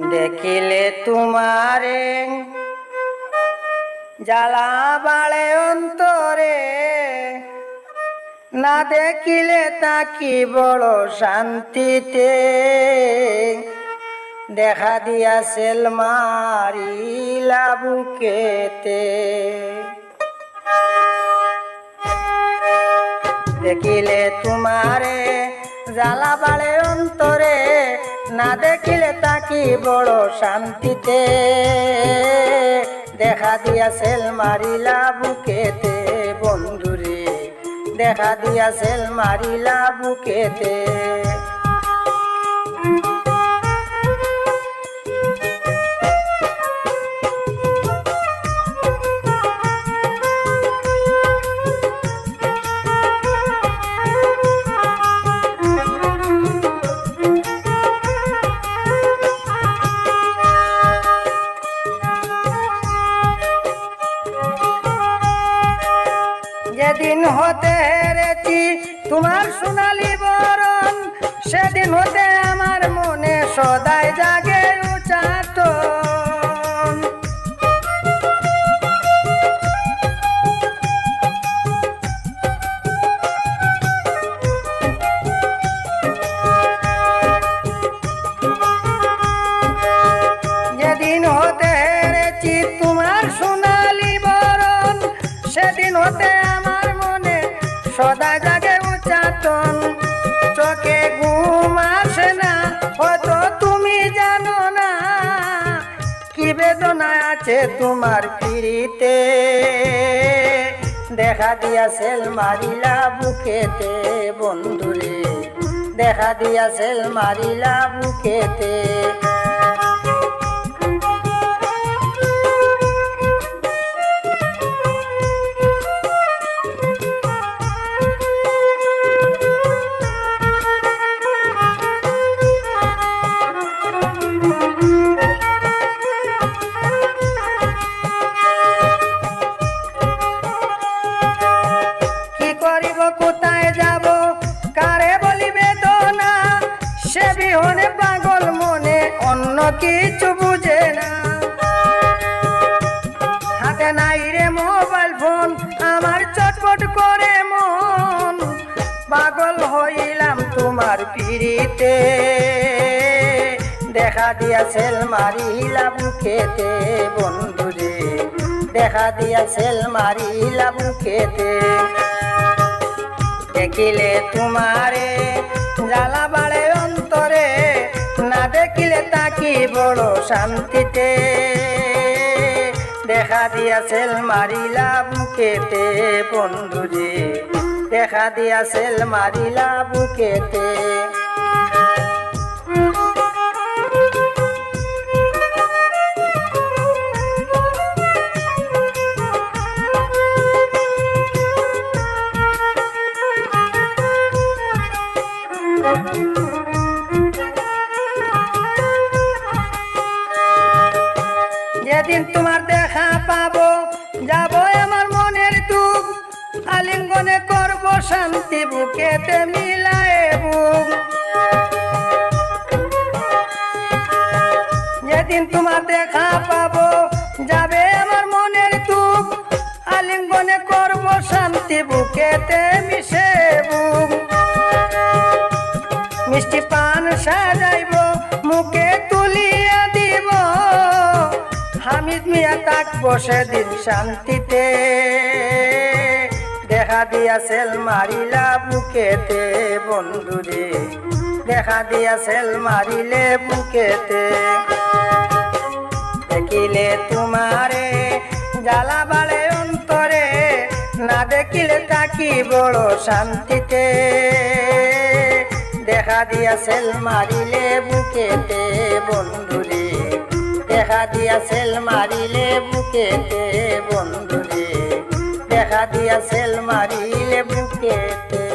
দেখিলে তোমারে জ্বালা বাড়ে অন্তরে। না দেখিলে তাকি বড় শান্তিতে। দেখা দিয়া সেল মারিলা বুকেতে। দেখিলে তোমারে জ্বালা বাড়ে অন্তরে। না দেখিলে তাকি বড় শান্তিতে। দেখা দিয়া সেল মারিলা বুকেতে বন্ধুরে। দেখা দিয়া সেল মারিলা বুকেতে। তোমার সোনালি বরণ সেদিন হতে আমার মনে সদাই জাগে উচাটন যেদিন হতে তোমার সোনালি বরণ, সেদিন হতে আমার মনে সদা জাগে বেদনা আছে তোমার পিড়িতে। দেখা দিয়া সেল মারিলা বুকেতে বন্ধুরে। দেখা দিয়া সেল মারিলা বুকেতে। সে বিহনে পাগল মনে অন্য কিছু বুঝে না। হাতে নাই রে মোবাইল ফোন, আমার চটপট করে মন। পাগল হইলাম তোমার পিড়িতে, দেখা দিয়া সেল মারিলা বুকেতে বন্ধুরে দেখা দিয়া সেল মারিলা বুকেতে দেখিলে তোমারে বড় শান্তিতে। দেখা দিয়াছেল মারিলাম কেতে বন্ধুরে। দেখা দিয়াছেল মারিলাম মারিলা বুকেতে যেদিন তোমার দেখা পাবো। যাব আমার মনের দুঃখ। আলিঙ্গনে করব শান্তি বুকেতে মিলায়ে বুক। যেদিন তোমার দেখা পাবো, যাবে আমার মনের দুঃখ। আলিঙ্গনে করব শান্তি বুকেতে মিশে বুক। মিষ্টি পান সাজাইব, মুখে দিব হামিদ মিয়া তাক বসে দিন শান্তিতে। দেখা দিয়া সেল মারিলা বুকেতে, বন্ধুরে। দেখা দিয়া সেল মারিলে বুকেতে। দেখিলে তোমারে, জ্বালা বাড়ে অন্তরে। না দেখিলে তাকি বড় শান্তিতে। দেখা দিয়া সেল মারিলে বুকেতে, বন্ধুরে। দেখা দিয়া সেল মারিলে বুকেতে বন্ধুরে। দেখা দিয়া মারিলে বুকেতে।